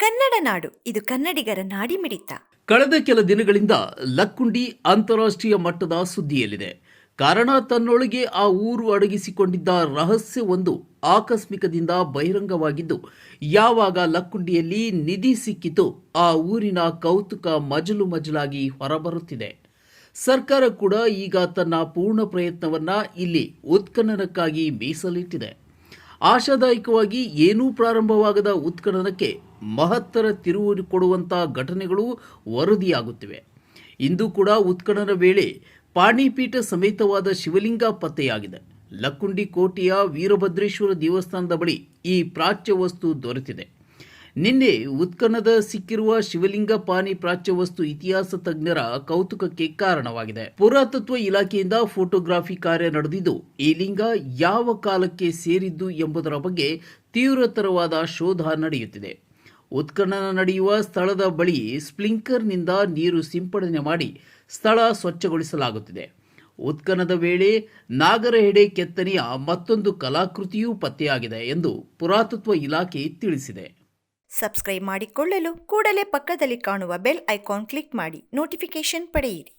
ಕನ್ನಡ ನಾಡು, ಇದು ಕನ್ನಡಿಗರ ನಾಡಿ ಮಿಡಿತ ಕಳೆದ ಕೆಲ ದಿನಗಳಿಂದ ಲಕ್ಕುಂಡಿ ಅಂತಾರಾಷ್ಟ್ರೀಯ ಮಟ್ಟದ ಸುದ್ದಿಯಲ್ಲಿದೆ. ಕಾರಣ ತನ್ನೊಳಗೆ ಆ ಊರು ಅಡಗಿಸಿಕೊಂಡಿದ್ದ ರಹಸ್ಯವೊಂದು ಆಕಸ್ಮಿಕದಿಂದ ಬಹಿರಂಗವಾಗಿದ್ದು, ಯಾವಾಗ ಲಕ್ಕುಂಡಿಯಲ್ಲಿ ನಿಧಿ ಸಿಕ್ಕಿತು ಆ ಊರಿನ ಕೌತುಕ ಮಜಲು ಮಜಲಾಗಿ ಹೊರಬರುತ್ತಿದೆ. ಸರ್ಕಾರ ಕೂಡ ಈಗ ತನ್ನ ಪೂರ್ಣ ಪ್ರಯತ್ನವನ್ನ ಇಲ್ಲಿ ಉತ್ಖನನಕ್ಕಾಗಿ ಮೀಸಲಿಟ್ಟಿದೆ. ಆಶಾದಾಯಕವಾಗಿ ಏನೂ ಪ್ರಾರಂಭವಾಗದ ಉತ್ಖನನಕ್ಕೆ ಮಹತ್ತರ ತಿರುವು ಕೊಡುವಂಥ ಘಟನೆಗಳು ವರದಿಯಾಗುತ್ತಿವೆ. ಇಂದು ಕೂಡ ಉತ್ಖನನ ವೇಳೆ ಪಾಣಿಪೀಠ ಸಮೇತವಾದ ಶಿವಲಿಂಗ ಪತ್ತೆಯಾಗಿದೆ. ಲಕ್ಕುಂಡಿ ಕೋಟೆಯ ವೀರಭದ್ರೇಶ್ವರ ದೇವಸ್ಥಾನದ ಬಳಿ ಈ ಪ್ರಾಚ್ಯ ವಸ್ತು ದೊರೆತಿದೆ. ನಿನ್ನೆ ಉತ್ಖನದ ಸಿಕ್ಕಿರುವ ಶಿವಲಿಂಗ ಪಾನಿ ಪ್ರಾಚ್ಯ ವಸ್ತು ಇತಿಹಾಸ ತಜ್ಞರ ಕೌತುಕಕ್ಕೆ ಕಾರಣವಾಗಿದೆ. ಪುರಾತತ್ವ ಇಲಾಖೆಯಿಂದ ಫೋಟೋಗ್ರಾಫಿ ಕಾರ್ಯ ನಡೆದಿದ್ದು, ಈ ಲಿಂಗ ಯಾವ ಕಾಲಕ್ಕೆ ಸೇರಿದ್ದು ಎಂಬುದರ ಬಗ್ಗೆ ತೀವ್ರತರವಾದ ಶೋಧ ನಡೆಯುತ್ತಿದೆ. ಉತ್ಖನನ ನಡೆಯುವ ಸ್ಥಳದ ಬಳಿ ಸ್ಪ್ಲಿಂಕರ್ನಿಂದ ನೀರು ಸಿಂಪಡಣೆ ಮಾಡಿ ಸ್ಥಳ ಸ್ವಚ್ಛಗೊಳಿಸಲಾಗುತ್ತಿದೆ. ಉತ್ಖನದ ವೇಳೆ ನಾಗರಹೆಡೆ ಕೆತ್ತನೆಯ ಮತ್ತೊಂದು ಕಲಾಕೃತಿಯೂ ಪತ್ತೆಯಾಗಿದೆ ಎಂದು ಪುರಾತತ್ವ ಇಲಾಖೆ ತಿಳಿಸಿದೆ. ಸಬ್ಸ್ಕ್ರೈಬ್ ಮಾಡಿಕೊಳ್ಳಲು ಕೂಡಲೇ ಪಕ್ಕದಲ್ಲಿ ಕಾಣುವ ಬೆಲ್ ಐಕಾನ್ ಕ್ಲಿಕ್ ಮಾಡಿ ನೋಟಿಫಿಕೇಶನ್ ಪಡೆಯಿರಿ.